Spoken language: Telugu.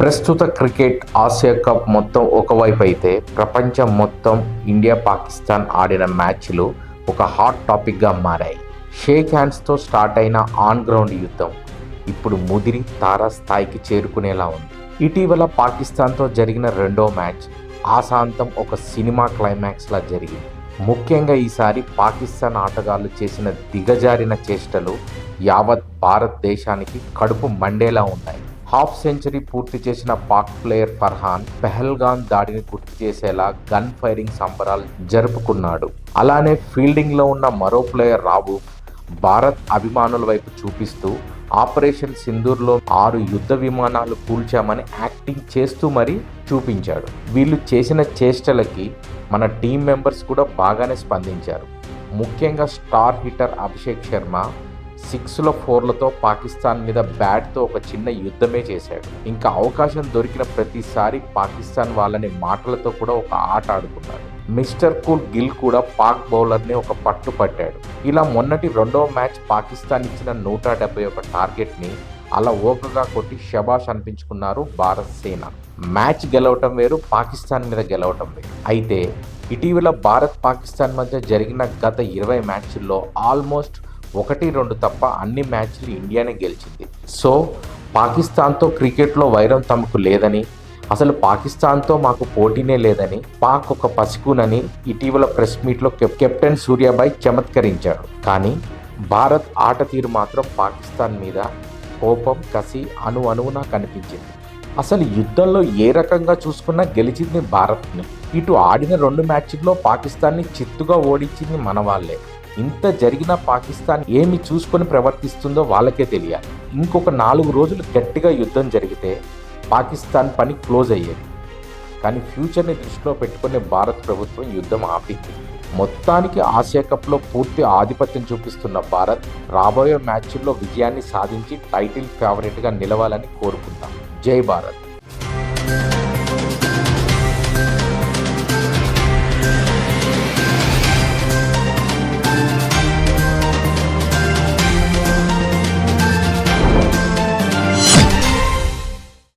ప్రస్తుత క్రికెట్ ఆసియా కప్ మొత్తం ఒకవైపు అయితే ప్రపంచం మొత్తం ఇండియా పాకిస్తాన్ ఆడిన మ్యాచ్లు ఒక హాట్ టాపిక్గా మారాయి. షేక్ హ్యాండ్స్తో స్టార్ట్ అయిన ఆన్ గ్రౌండ్ యుద్ధం ఇప్పుడు ముదిరి తారా స్థాయికి చేరుకునేలా ఉంది. ఇటీవల పాకిస్తాన్తో జరిగిన రెండో మ్యాచ్ ఆశాంతం ఒక సినిమా క్లైమాక్స్లా జరిగింది. ముఖ్యంగా ఈసారి పాకిస్తాన్ ఆటగాళ్ళు చేసిన దిగజారిన చేష్టలు యావత్ భారతదేశానికి కడుపు మండేలా ఉన్నాయి. హాఫ్ సెంచరీ పూర్తి చేసిన పాక్ ప్లేయర్ ఫర్హాన్ పెహల్గాన్ దాడిని గుర్తు చేసేలా గన్ ఫైరింగ్ సంబరాలు జరుపుకున్నాడు. అలానే ఫీల్డింగ్లో ఉన్న మరో ప్లేయర్ రావు భారత్ అభిమానుల వైపు చూపిస్తూ ఆపరేషన్ సింధూర్లో ఆరు యుద్ధ విమానాలు కూల్చామని యాక్టింగ్ చేస్తూ మరీ చూపించాడు. వీళ్ళు చేసిన చేష్టలకి మన టీం మెంబర్స్ కూడా బాగానే స్పందించారు. ముఖ్యంగా స్టార్ హిటర్ అభిషేక్ శర్మ సిక్స్లో ఫోర్లతో పాకిస్తాన్ మీద బ్యాట్తో ఒక చిన్న యుద్ధమే చేశాడు. ఇంకా అవకాశం దొరికిన ప్రతిసారి పాకిస్తాన్ వాళ్ళని మాటలతో కూడా ఒక ఆట ఆడుకున్నాడు. మిస్టర్ కూల్ గిల్ కూడా పాక్ బౌలర్ని ఒక పట్టు పట్టాడు. ఇలా మొన్నటి రెండవ మ్యాచ్ పాకిస్తాన్ ఇచ్చిన నూట డెబ్బై ఒక టార్గెట్ని అలా ఓకగా కొట్టి షబాష్ అనిపించుకున్నారు భారత్ సేన. మ్యాచ్ గెలవటం వేరు పాకిస్తాన్ మీద గెలవటం వేరు. అయితే ఇటీవల భారత్ పాకిస్తాన్ మధ్య జరిగిన గత ఇరవై మ్యాచ్ల్లో ఆల్మోస్ట్ ఒకటి రెండు తప్ప అన్ని మ్యాచ్లు ఇండియానే గెలిచింది. సో పాకిస్తాన్తో క్రికెట్లో వైరం తమకు లేదని అసలు పాకిస్తాన్తో మాకు పోటీనే లేదని పాక్ ఒక పసికునని ఇటీవల ప్రెస్ మీట్లో కెప్టెన్ సూర్యాబాయ్ చమత్కరించాడు కానీ భారత్ ఆట తీరు మాత్రం పాకిస్తాన్ మీద కోపం కసి అణు అణువునా కనిపించింది. అసలు యుద్ధంలో ఏ రకంగా చూసుకున్నా గెలిచింది భారత్ని. ఇటు ఆడిన రెండు మ్యాచ్ల్లో పాకిస్తాన్ని చిత్తుగా ఓడించింది మన వాళ్ళే. ఇంత జరిగిన పాకిస్తాన్ ఏమి చూసుకొని ప్రవర్తిస్తుందో వాళ్ళకే తెలియాలి. ఇంకొక నాలుగు రోజులు గట్టిగా యుద్ధం జరిగితే పాకిస్తాన్ పని క్లోజ్ అయ్యేది. కానీ ఫ్యూచర్ని దృష్టిలో పెట్టుకునే భారత్ ప్రభుత్వం యుద్ధం ఆపింది. మొత్తానికి ఆసియా కప్లో పూర్తి ఆధిపత్యం చూపిస్తున్న భారత్ రాబోయే మ్యాచ్ల్లో విజయాన్ని సాధించి టైటిల్ ఫేవరెట్గా నిలవాలని కోరుకుందాం. జై భారత్.